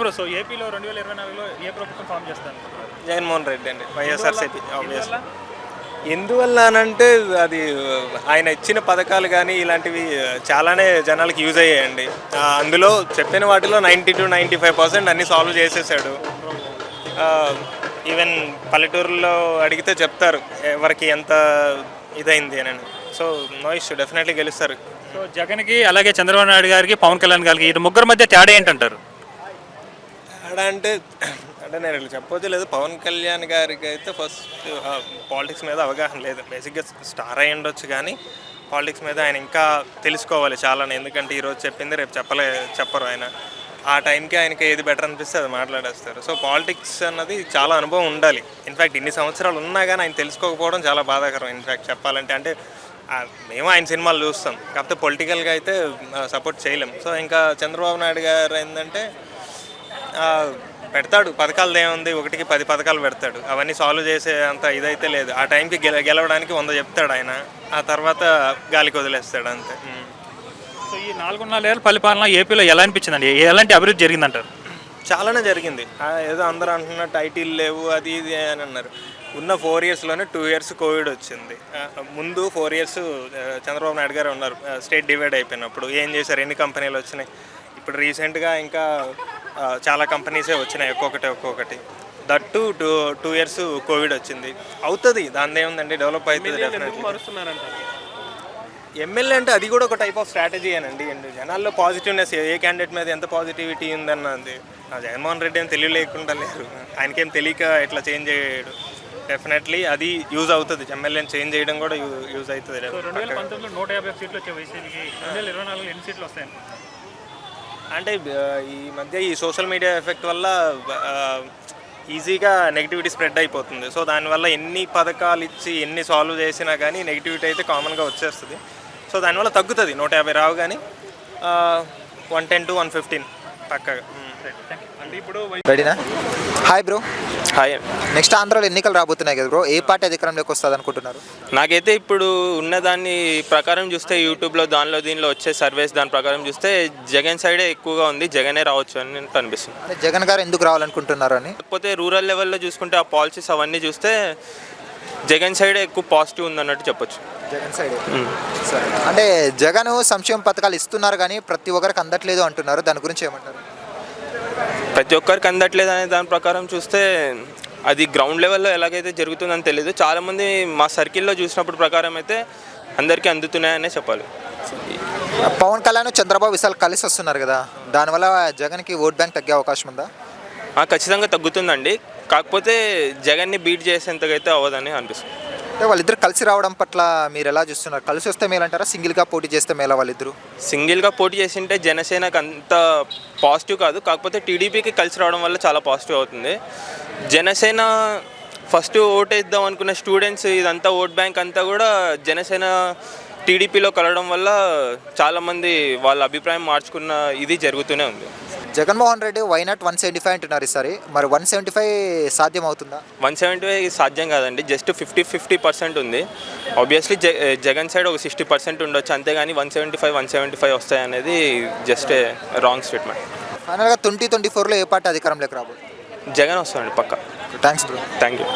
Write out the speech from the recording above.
Bro so ఏపీలో రెండు వేల ఇరవై నాలుగులో ఏ ప్రభుత్వం ఫామ్ చేస్తారు? జగన్మోహన్ రెడ్డి అండి వైఎస్ఆర్సీపీ ఆబ్వియస్ ఎందువల్ల? అనంటే అది ఆయన ఇచ్చిన పథకాలు కానీ ఇలాంటివి చాలానే జనాలకి యూజ్ అయ్యాయండి. అందులో చెప్పిన వాటిలో ninety two ninety five percent అన్ని సాల్వ్ చేసేసాడు. ఈవెన్ పల్లెటూరులో అడిగితే చెప్తారు ఎవరికి ఎంత ఇదైంది అని. సో నో ఇష్యూ డెఫినెట్లీ గెలుస్తారు. సో జగన్కి అలాగే చంద్రబాబు నాయుడు గారికి పవన్ కళ్యాణ్ గారికి ఈ ముగ్గురు మధ్య తేడా ఏంటంటారు? తేడా అంటే అంటే నేను ఇట్లా లేదు. పవన్ కళ్యాణ్ గారికి అయితే ఫస్ట్ పాలిటిక్స్ మీద అవగాహన లేదు. బేసిక్గా స్టార్ అయి ఉండొచ్చు కానీ పాలిటిక్స్ మీద ఆయన ఇంకా తెలుసుకోవాలి చాలా ఎందుకంటే ఈరోజు చెప్పింది రేపు చెప్పలే చెప్పరు ఆయన. ఆ టైంకి ఆయనకి ఏది బెటర్ అనిపిస్తే అది మాట్లాడేస్తారు. సో పాలిటిక్స్ అన్నది చాలా అనుభవం ఉండాలి. ఇన్ఫ్యాక్ట్ ఇన్ని సంవత్సరాలు ఉన్నా కానీ ఆయన తెలుసుకోకపోవడం చాలా బాధాకరం. ఇన్ఫ్యాక్ట్ చెప్పాలంటే అంటే మేము ఆయన సినిమాలు చూస్తాం. కాకపోతే పొలిటికల్గా అయితే సపోర్ట్ చేయలేం. సో ఇంకా చంద్రబాబు నాయుడు గారు ఏంటంటే పెడతాడు. పథకాలు ఏముంది? ఒకటికి పది పథకాలు పెడతాడు. అవన్నీ సాల్వ్ చేసే అంత ఇదైతే లేదు. ఆ టైంకి గెల గెలవడానికి వంద చెప్తాడు ఆయన. ఆ తర్వాత గాలికి వదిలేస్తాడు అంతే. సో ఈ నాలుగున్నర ఏళ్ళ పరిపాలన ఏపీలో ఎలా అనిపించిందండి? ఎలాంటి అభివృద్ధి జరిగిందంటారు? చాలానే జరిగింది. ఏదో అందరూ అంటున్నట్టు ఐటీలు లేవు అది ఇది అని అన్నారు. ఉన్న ఫోర్ ఇయర్స్లోనే టూ ఇయర్స్ కోవిడ్ వచ్చింది. ముందు ఫోర్ ఇయర్స్ చంద్రబాబు నాయుడు గారు ఉన్నారు. స్టేట్ డివైడ్ అయిపోయినప్పుడు. ఏం చేశారు? ఎన్ని కంపెనీలు వచ్చినాయి? ఇప్పుడు రీసెంట్గా ఇంకా చాలా కంపెనీసే వచ్చినాయి ఒక్కొక్కటి ఒక్కొక్కటి. That too two two years covid వచ్చింది. అవుతుంది దాని ఏముందండి డెవలప్ అవుతుంది డెఫినెట్లీ ఎమ్మెల్యే అంటే అది కూడా ఒక టైప్ ఆఫ్ స్ట్రాటజీ అనండి అండ్ జనాల్లో పాజిటివ్నెస్ ఏ క్యాండిడేట్ మీద ఎంత పాజిటివిటీ ఉందన్నది. జగన్మోహన్ రెడ్డి ఏం తెలియలేకుండా లేరు. ఆయనకేం తెలియక ఇట్లా చేంజ్ చేయడు. డెఫినెట్లీ అది యూజ్ అవుతుంది. ఎమ్మెల్యేని చేంజ్ చేయడం కూడా యూజ్ అవుతుంది. రెండు వేల పంతొమ్మిదిలో నూట యాభై సీట్లు వచ్చాయి వైసీపీకి. రెండు వేల ఇరవై నాలుగులో ఎన్ని సీట్లు వస్తాయి అంటే ఈ మధ్య ఈ సోషల్ మీడియా ఎఫెక్ట్ వల్ల ఈజీగా నెగిటివిటీ స్ప్రెడ్ అయిపోతుంది. సో దానివల్ల ఎన్ని పథకాలు ఇచ్చి ఎన్ని సాల్వ్ చేసినా కానీ నెగిటివిటీ అయితే కామన్గా వచ్చేస్తుంది. సో దానివల్ల తగ్గుతుంది. నూట యాభై రావు కానీ one ten to one fifteen పక్కగా. అంటే ఇప్పుడు రెడీనా? Hi bro. హాయ్. నెక్స్ట్ ఆంధ్రాలో ఎన్నికలు రాబోతున్నాయి కదా బ్రో? ఏ పార్టీ అధికారంలోకి వస్తుంది అనుకుంటున్నారు? నాకైతే ఇప్పుడు ఉన్నదాన్ని ప్రకారం చూస్తే యూట్యూబ్లో దానిలో దీనిలో వచ్చే సర్వేస్ దాని ప్రకారం చూస్తే జగన్ సైడే ఎక్కువగా ఉంది జగనే రావచ్చు అని అనిపిస్తుంది. అంటే జగన్ గారు ఎందుకు రావాలనుకుంటున్నారు అని? కాకపోతే రూరల్ లెవెల్లో చూసుకుంటే ఆ పాలసీస్ అవన్నీ చూస్తే జగన్ సైడే ఎక్కువ పాజిటివ్ ఉందన్నట్టు చెప్పొచ్చు. జగన్ సైడ్? సరే. అంటే జగన్ సంక్షేమ పథకాలు ఇస్తున్నారు కానీ ప్రతి ఒక్కరికి అందట్లేదు అంటున్నారు. దాని గురించి ఏమంటారు? ప్రతి ఒక్కరికి అందట్లేదు అనే దాని ప్రకారం చూస్తే అది గ్రౌండ్ లెవెల్లో ఎలాగైతే జరుగుతుందని తెలియదు చాలామంది మా సర్కిల్లో చూసినప్పుడు ప్రకారం అయితే అందరికీ అందుతున్నాయనే చెప్పాలి. పవన్ కళ్యాణ్ చంద్రబాబు విశాల్ కలిసి వస్తున్నారు కదా. దానివల్ల జగన్కి ఓట్ బ్యాంక్ తగ్గే అవకాశం ఉందా? ఖచ్చితంగా తగ్గుతుందండి. కాకపోతే జగన్ని బీట్ చేసేంతకైతే అవ్వదని అనిపిస్తుంది. అంటే వాళ్ళిద్దరు కలిసి రావడం పట్ల మీరు ఎలా చూస్తున్నారు? కలిసి వస్తే మేలంటారా? సింగిల్గా పోటీ చేస్తే మేలా వాళ్ళిద్దరు? సింగిల్గా పోటీ చేసింటే జనసేనకు అంత పాజిటివ్ కాదు. కాకపోతే టీడీపీకి కలిసి రావడం వల్ల చాలా పాజిటివ్ అవుతుంది. జనసేన ఫస్ట్ ఓటేద్దాం అనుకున్న స్టూడెంట్స్ ఇదంతా ఓట్ బ్యాంక్ అంతా కూడా జనసేన టీడీపీలో కలవడం వల్ల చాలామంది వాళ్ళ అభిప్రాయం మార్చుకున్న ఇది జరుగుతూనే ఉంది. Jaganmohan Reddy why not one seventy five అంటున్నారు ఈసారి మరి వన్ సెవెంటీ ఫైవ్ సాధ్యం అవుతుందా వన్ సెవెంటీ ఫైవ్ సాధ్యం కాదండి జస్ట్ ఫిఫ్టీ ఫిఫ్టీ పర్సెంట్ ఉంది. ఆబ్వియస్లీ జగన్ సైడ్ ఒక సిక్స్టీ పర్సెంట్ ఉండొచ్చు అంతేగాని one seventy five one seventy five వస్తాయి అనేది జస్ట్ రాంగ్ స్టేట్మెంట్ ఫైనల్గా ట్వంటీ ట్వంటీ ఫోర్లో ఏ పార్టీ అధికారంలోకి రాబోతుంది? జగన్ వస్తాడండి పక్క. Thanks bro thank you